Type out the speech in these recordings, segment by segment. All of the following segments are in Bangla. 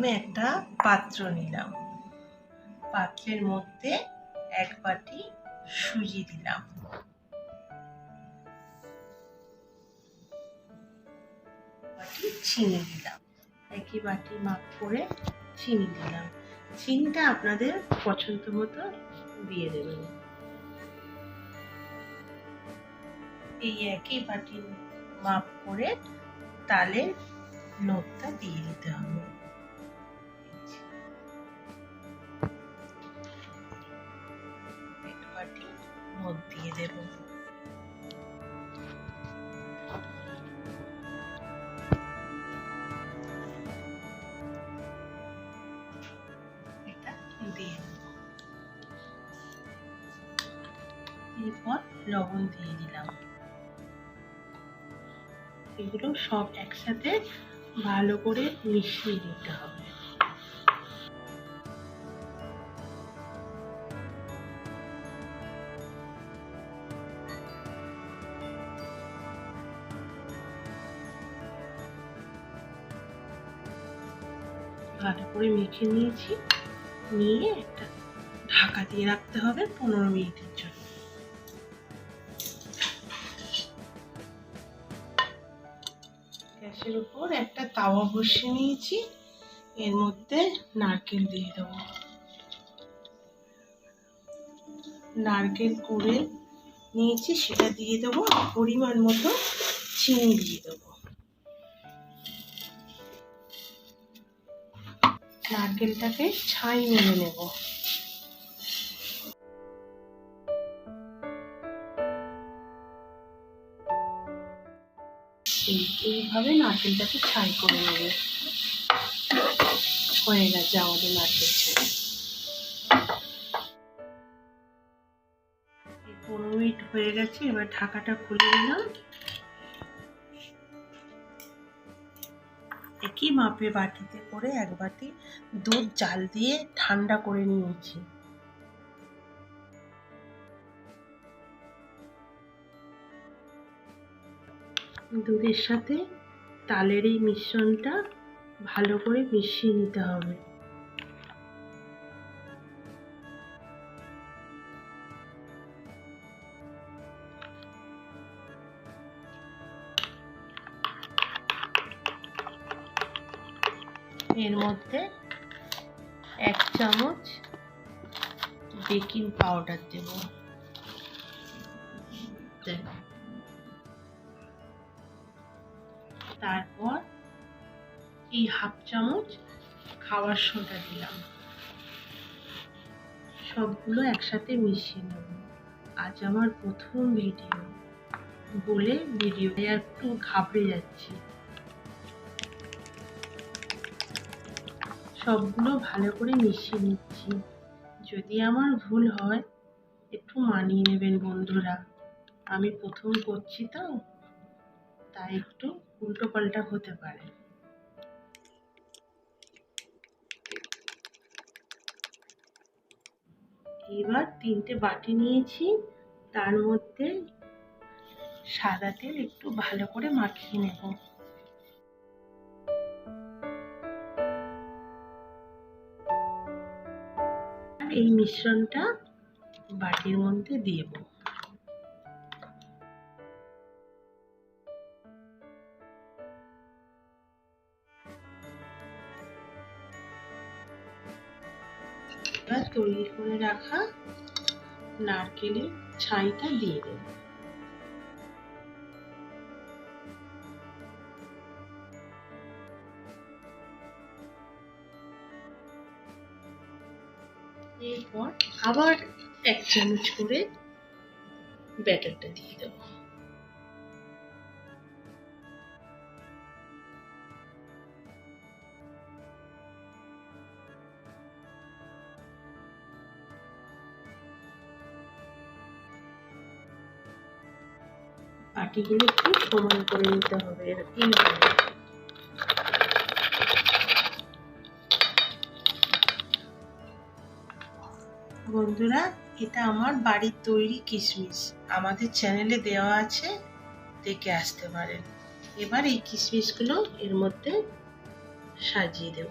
প্রথমে একটা পাত্র নিলাম। পাত্রের মধ্যে এক বাটি সুজি দিলাম। বাটি চিনি দিলাম। একই বাটি মাপ করে চিনি দিলাম। চিনিটা আপনাদের পছন্দ মতো দিয়ে দেবেন। এই একই বাটি মাপ করে তালের লোকটা দিয়ে দিতে হবে। মদ দিয়ে দেব। দিয়ে দেব। এরপর লবণ দিয়ে দিলাম। এগুলো সব একসাথে ভালো করে মিশিয়ে দিতে হবে। ভালো করে মেখে নিয়েছি। নিয়ে একটা ঢাকা দিয়ে রাখতে হবে পনেরো মিনিটের জন্য। গ্যাসের উপর একটা তাওয়া বসিয়ে নিয়েছি। এর মধ্যে নারকেল দিয়ে দেবো। নারকেল কুড়ে নিয়েছি, সেটা দিয়ে দেবো পরিমাণ মতো চিনি দিয়ে দেবো। নারকেলটাকে ছাই মেরে নেব। এই- এইভাবে নারকেলটাকে ছাই করে নেবে। হয়ে গেছে আমাদের নারকেল ছাই। পনেরো মিনিট হয়ে গেছে, এবার ঢাকাটা খুলে নিলাম। একই মাপে বাটিতে করে এক বাটি দুধ, জাল দিয়ে ঠান্ডা করে নিয়েছি। দুধের সাথে তালের এই মিশ্রণটা ভালো করে মিশিয়ে নিতে হবে। এর মধ্যে এক চামচ বেকিং পাউডার দেব। তারপর এই হাফ চামচ খাওয়ার সোডা দিলাম। সবগুলো একসাথে মিশিয়ে নেব। আজ আমার প্রথম ভিডিও। বলে ভিডিও একটু ঘাবড়ে যাচ্ছি। সবগুলো ভালো করে মিশিয়ে নিচ্ছি। যদি আমার ভুল হয়, একটু মানিয়ে নেবেন বন্ধুরা। আমি প্রথম করছি তো, তাই একটু উল্টো পাল্টা হতে পারে। এবার তিনটে বাটি নিয়েছি, তার মধ্যে সাদা তেল একটু ভালো করে মাখিয়ে নেব। এই মিশ্রণটা বাটির মধ্যে দিয়ে দেবো। তৈরি করে রাখা নারকেলের ছাইটা দিয়ে দেব। এরপর আবার এক চামচ করে ব্যাটারটা দিয়ে দেব। পাটিগুলো একটু সমান করে নিতে হবে এইভাবে বন্ধুরা, এটা আমার বাড়ির তৈরি কিশমিশ। আমাদের চ্যানেলে দেওয়া আছে, দেখে আসতে পারেন। এবার এই কিশমিশগুলো এর মধ্যে সাজিয়ে দেব।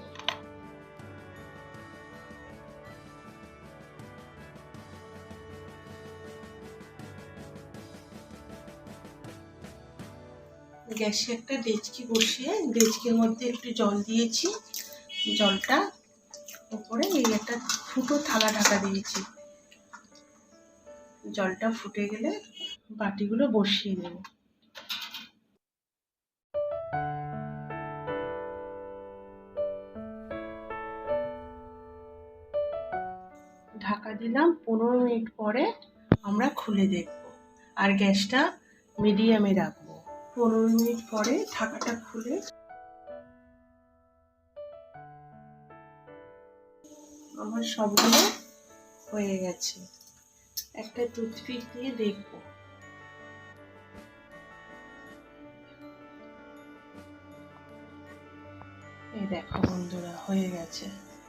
গ্যাসে একটা ডেচকি বসিয়ে, ডেচকির মধ্যে একটু জল দিয়েছি। জলটা উপরে এই একটা ফুটো থালা ঢাকা দিয়েছি। জলটা ফুটে গেলে বাটিগুলো বসিয়ে নেব। ঢাকা দিলাম, পনেরো মিনিট পরে আমরা খুলে দেখব। আর গ্যাসটা মিডিয়ামে রাখব। পনেরো মিনিট পরে ঢাকাটা খুলে আমার সবগুলো হয়ে গেছে। একটা টুথপিক দিয়ে দেখব। এই দেখো বন্ধুরা, হয়ে গেছে।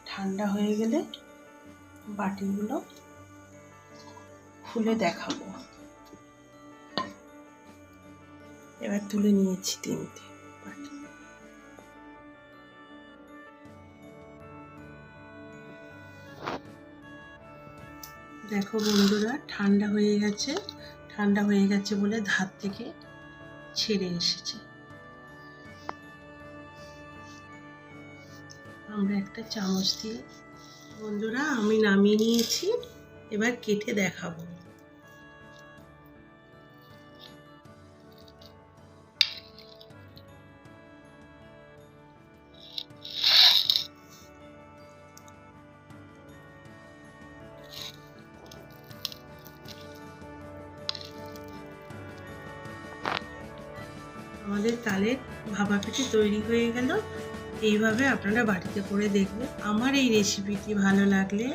ঠান্ডা হয়ে গেলে বাটিগুলো খুলে দেখাবো। এবার তুলে নিয়েছি তিনটে। দেখো বন্ধুরা, ঠান্ডা হয়ে গেছে। ঠান্ডা হয়ে গেছে বলে ধার থেকে ছেড়ে এসেছে। আমরা একটা চামচ দিয়ে, বন্ধুরা আমি নামিয়ে নিয়েছি। এবার কেটে দেখাবো। আমাদের তালের ভাবা পিঠে তৈরি হয়ে গেল। এইভাবে আপনারা বাড়িতে করে দেখবেন। আমার এই রেসিপিটি ভালো লাগলে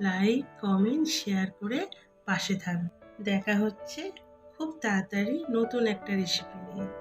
লাইক কমেন্ট শেয়ার করে পাশে থাকবেন। দেখা হচ্ছে খুব তাড়াতাড়ি নতুন একটা রেসিপি নিয়ে।